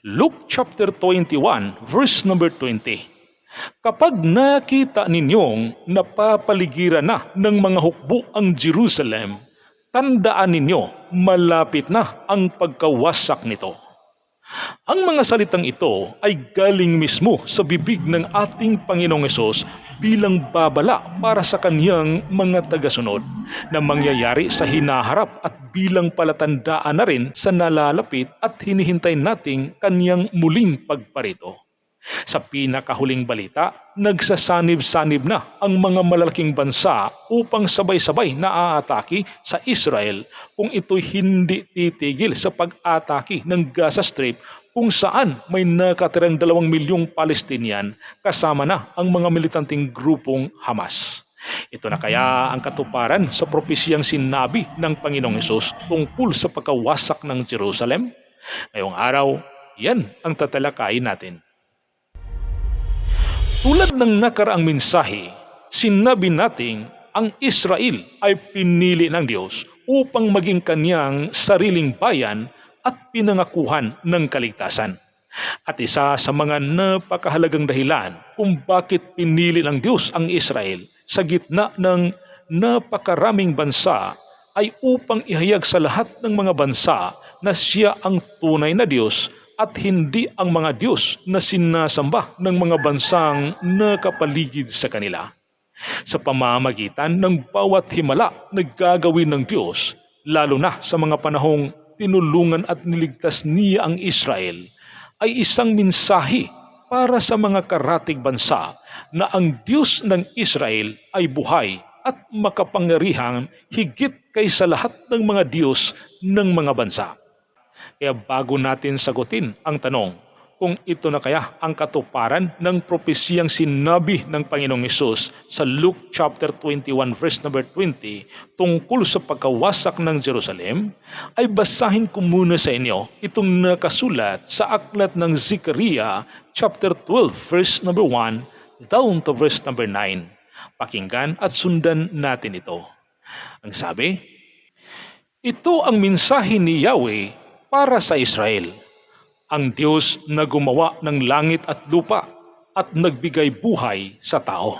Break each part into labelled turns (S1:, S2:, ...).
S1: Luke chapter 21 verse number 20. Kapag nakita ninyong napapaligiran na ng mga hukbo ang Jerusalem, tandaan ninyo malapit na ang pagkawasak nito. Ang mga salitang ito ay galing mismo sa bibig ng ating Panginoong Yesus bilang babala para sa kaniyang mga tagasunod na mangyayari sa hinaharap at bilang palatandaan na rin sa nalalapit at hinihintay nating kaniyang muling pagparito. Sa pinakahuling balita, nagsasanib-sanib na ang mga malalaking bansa upang sabay-sabay na aatake sa Israel kung ito'y hindi titigil sa pag-atake ng Gaza Strip kung saan may nakatirang dalawang milyong Palestinian kasama na ang mga militanteng grupong Hamas. Ito na kaya ang katuparan sa propesiyang sinabi ng Panginoong Yesus tungkol sa pagkawasak ng Jerusalem? Ngayong araw, yan ang tatalakayin natin. Tulad ng nakaraang mensahe, sinabi nating ang Israel ay pinili ng Diyos upang maging kanyang sariling bayan at pinangakuhan ng kaligtasan. At isa sa mga napakahalagang dahilan kung bakit pinili ng Diyos ang Israel sa gitna ng napakaraming bansa ay upang ihayag sa lahat ng mga bansa na siya ang tunay na Diyos at hindi ang mga Diyos na sinasamba ng mga bansang nakapaligid sa kanila. Sa pamamagitan ng bawat himala na gagawin ng Diyos, lalo na sa mga panahong tinulungan at niligtas niya ang Israel, ay isang mensahe para sa mga karatig bansa na ang Diyos ng Israel ay buhay at makapangyarihan higit kaysa lahat ng mga Diyos ng mga bansa. Kaya bago natin sagutin ang tanong kung ito na kaya ang katuparan ng propesiyang sinabi ng Panginoong Yesus sa Luke chapter 21 verse number 20 tungkol sa pagkawasak ng Jerusalem, ay basahin ko muna sa inyo itong nakasulat sa aklat ng Zechariah chapter 12 verse number 1 down to verse number 9. Pakinggan at sundan natin ito. Ang sabi, Ito ang mensahe ni Yahweh para sa Israel, ang Diyos na gumawa ng langit at lupa at nagbigay buhay sa tao.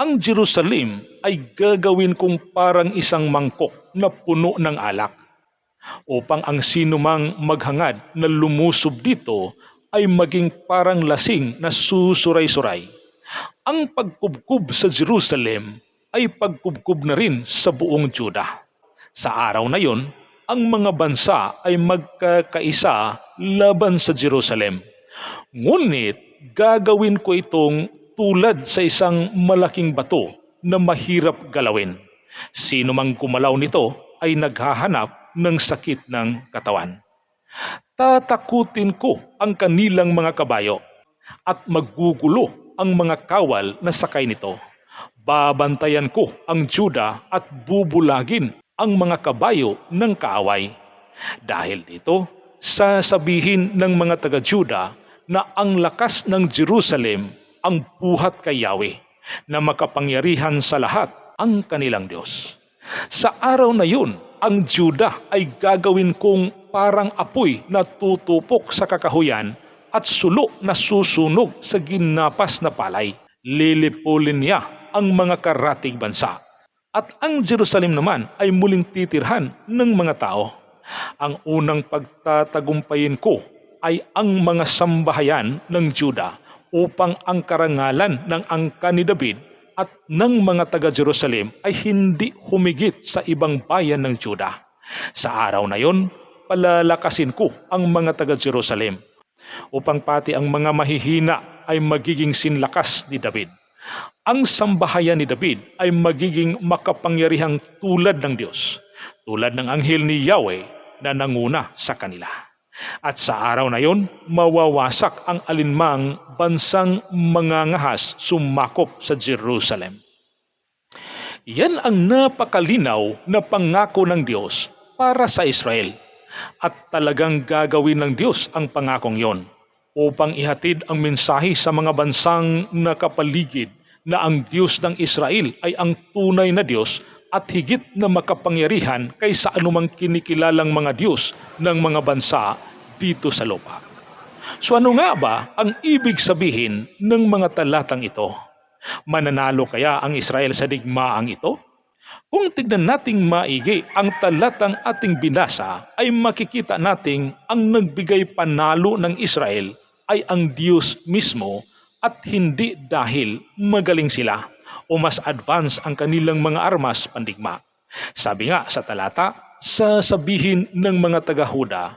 S1: Ang Jerusalem ay gagawin kong parang isang mangkok na puno ng alak upang ang sinumang maghangad na lumusob dito ay maging parang lasing na susuray-suray. Ang pagkubkub sa Jerusalem ay pagkubkub na rin sa buong Juda. Sa araw na yon, ang mga bansa ay magkakaisa laban sa Jerusalem. Ngunit gagawin ko itong tulad sa isang malaking bato na mahirap galawin. Sino mang kumalaw nito ay naghahanap ng sakit ng katawan. Tatakutin ko ang kanilang mga kabayo at magugulo ang mga kawal na sakay nito. Babantayan ko ang Juda at bubulagin ang mga kabayo ng kaaway. Dahil dito, sasabihin ng mga taga-Juda na ang lakas ng Jerusalem ang buhat kay Yahweh na makapangyarihan sa lahat ang kanilang Diyos. Sa araw na yun, ang Juda ay gagawin kong parang apoy na tutupok sa kakahuyan at sulo na susunog sa ginapas na palay. Lilipulin niya ang mga karatig bansa at ang Jerusalem naman ay muling titirhan ng mga tao. Ang unang pagtatagumpayin ko ay ang mga sambahayan ng Juda upang ang karangalan ng angka ni David at ng mga taga-Jerusalem ay hindi humigit sa ibang bayan ng Juda. Sa araw na yon, palalakasin ko ang mga taga-Jerusalem upang pati ang mga mahihina ay magiging sinlakas ni David. Ang sambahayan ni David ay magiging makapangyarihang tulad ng Diyos, tulad ng anghel ni Yahweh na nanguna sa kanila. At sa araw na yon, mawawasak ang alinmang bansang mangangahas sumakop sa Jerusalem. Yan ang napakalinaw na pangako ng Diyos para sa Israel. At talagang gagawin ng Diyos ang pangakong yon upang ihatid ang mensahe sa mga bansang nakapaligid na ang Diyos ng Israel ay ang tunay na Diyos at higit na makapangyarihan kaysa anumang kinikilalang mga Diyos ng mga bansa dito sa lupa. So ano nga ba ang ibig sabihin ng mga talatang ito? Mananalo kaya ang Israel sa digmaang ito? Kung tignan nating maigi ang talatang ating binasa ay makikita nating ang nagbigay panalo ng Israel ay ang Diyos mismo at hindi dahil magaling sila o mas advance ang kanilang mga armas pandigma. Sabi nga sa talata, sasabihin ng mga taga-Huda,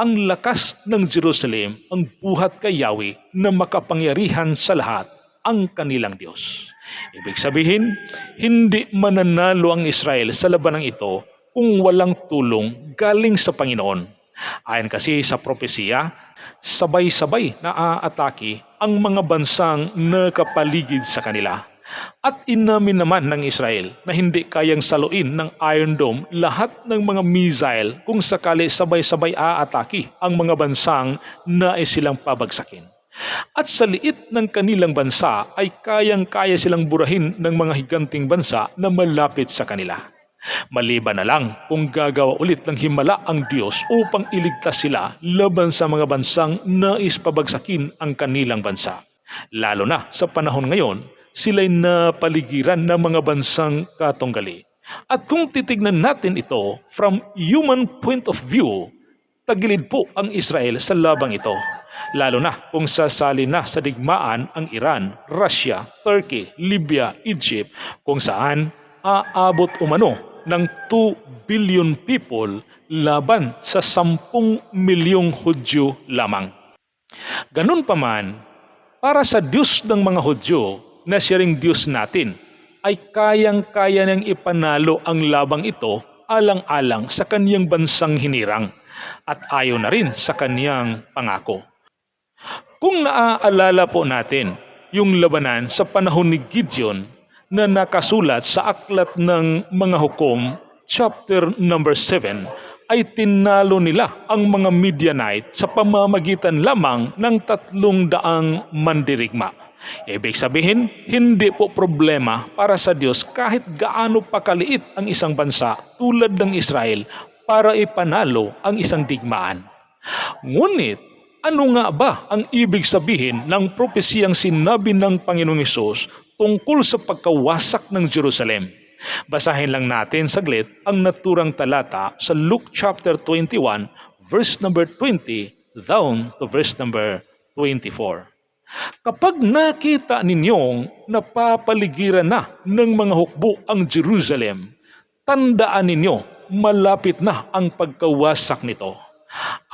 S1: ang lakas ng Jerusalem ang buhat kay Yahweh na makapangyarihan sa lahat ang kanilang Diyos. Ibig sabihin, hindi mananalo ang Israel sa labanang ito kung walang tulong galing sa Panginoon. Ayon kasi sa propesiya, sabay-sabay na aatake ang mga bansang nakapaligid sa kanila. At inamin naman ng Israel na hindi kayang saluin ng Iron Dome lahat ng mga missile kung sakali sabay-sabay aatake ang mga bansang nais silang pabagsakin. At sa liit ng kanilang bansa ay kayang-kaya silang burahin ng mga higanting bansa na malapit sa kanila. Maliban na lang kung gagawa ulit ng himala ang Diyos upang iligtas sila laban sa mga bansang nais pabagsakin ang kanilang bansa. Lalo na sa panahon ngayon, sila'y napaligiran ng mga bansang katunggali. At kung titignan natin ito from human point of view, tagilid po ang Israel sa labang ito. Lalo na kung sasali na sa digmaan ang Iran, Russia, Turkey, Libya, Egypt, kung saan aabot umano ng 2 billion people laban sa 10 milyong Hudyo lamang. Ganun pa man, para sa Diyos ng mga Hudyo na siya ring Diyos natin, ay kayang-kaya niyang ipanalo ang labang ito alang-alang sa kaniyang bansang hinirang at ayaw na rin sa kaniyang pangako. Kung naaalala po natin yung labanan sa panahon ni Gideon na nakasulat sa aklat ng mga hukom chapter number 7 ay tinalo nila ang mga Midianite sa pamamagitan lamang ng tatlong daang mandirigma. Ibig sabihin, hindi po problema para sa Diyos kahit gaano pa kaliit ang isang bansa tulad ng Israel para ipanalo ang isang digmaan. Ngunit, ano nga ba ang ibig sabihin ng propesiyang sinabi ng Panginoong Isos tungkol sa pagkawasak ng Jerusalem? Basahin lang natin saglit ang naturang talata sa Luke chapter 21 verse number 20 down to verse number 24. Kapag nakita ninyong napapaligiran na ng mga hukbo ang Jerusalem, tandaan ninyo malapit na ang pagkawasak nito.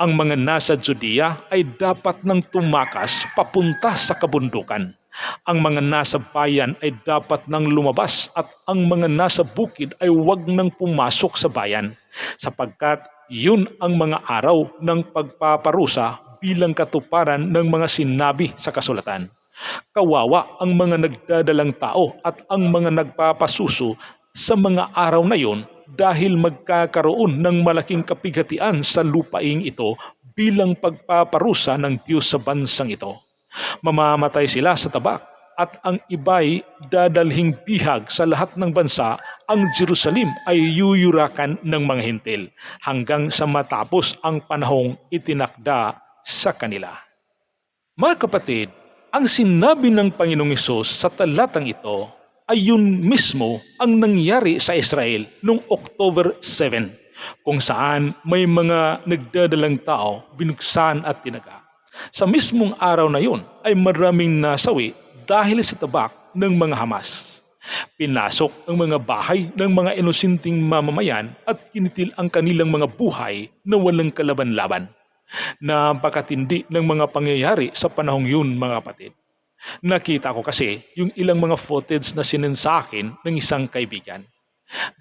S1: Ang mga nasa Judea ay dapat nang tumakas papunta sa kabundukan. Ang mga nasa bayan ay dapat nang lumabas at ang mga nasa bukid ay huwag nang pumasok sa bayan sapagkat yun ang mga araw ng pagpaparusa bilang katuparan ng mga sinabi sa kasulatan. Kawawa ang mga nagdadalang tao at ang mga nagpapasuso sa mga araw na yon dahil magkakaroon ng malaking kapighatian sa lupaing ito bilang pagpaparusa ng Diyos sa bansang ito. Mamamatay sila sa tabak at ang iba'y dadalhing bihag sa lahat ng bansa, ang Jerusalem ay yuyurakan ng mga hintil hanggang sa matapos ang panahong itinakda sa kanila. Mga kapatid, ang sinabi ng Panginoong Isos sa talatang ito ay yun mismo ang nangyari sa Israel noong October 7 kung saan may mga nagdadalang tao binuksan at tinaga. Sa mismong araw na yun ay maraming nasawi dahil sa tabak ng mga Hamas. Pinasok ang mga bahay ng mga inusinting mamamayan at kinitil ang kanilang mga buhay na walang kalaban-laban. Napakatindi ng mga pangyayari sa panahong yun mga kapatid. Nakita ko kasi yung ilang mga footage na sinin ng isang kaibigan.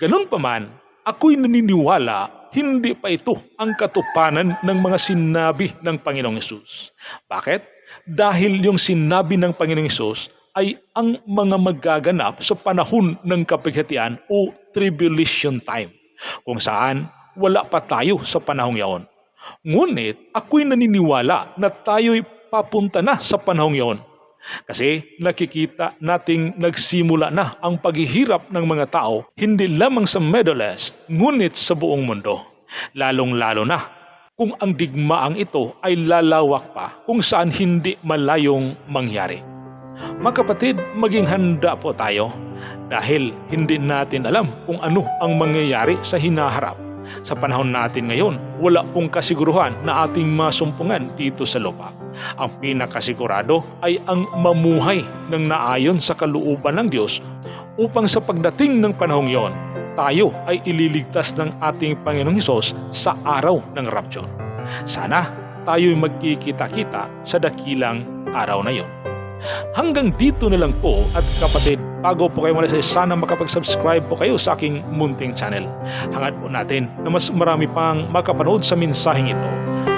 S1: Ganun pa man, ako'y naniniwala hindi pa ito ang katupanan ng mga sinabi ng Panginoong Yesus. Bakit? Dahil yung sinabi ng Panginoong Yesus ay ang mga magaganap sa panahon ng kapighatian o tribulation time, kung saan wala pa tayo sa panahong yaon. Ngunit ako'y naniniwala na tayo'y papunta na sa panahong yaon kasi nakikita nating nagsimula na ang paghihirap ng mga tao hindi lamang sa Middle East, ngunit sa buong mundo. Lalong-lalo na kung ang digmaang ito ay lalawak pa kung saan hindi malayong mangyari. Mga kapatid, maging handa po tayo dahil hindi natin alam kung ano ang mangyayari sa hinaharap. Sa panahon natin ngayon, wala pong kasiguruhan na ating masumpungan dito sa lupa. Ang pinakasigurado ay ang mamuhay ng naayon sa kalooban ng Diyos upang sa pagdating ng panahong yon, tayo ay ililigtas ng ating Panginoong Hesus sa araw ng rapture. Sana tayo'y magkikita-kita sa dakilang araw na yon. Hanggang dito na lang po at kapatid, bago po kayo malas sana makapag-subscribe po kayo sa aking munting channel. Hangad po natin na mas marami pang makapanood sa mensaheng ito.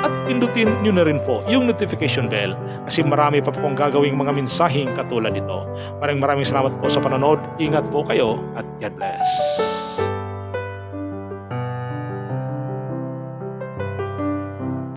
S1: At pindutin nyo na rin po yung notification bell kasi marami pa pong gagawing mga mensaheng katulad ito. Maraming maraming salamat po sa panonood. Ingat po kayo at God bless.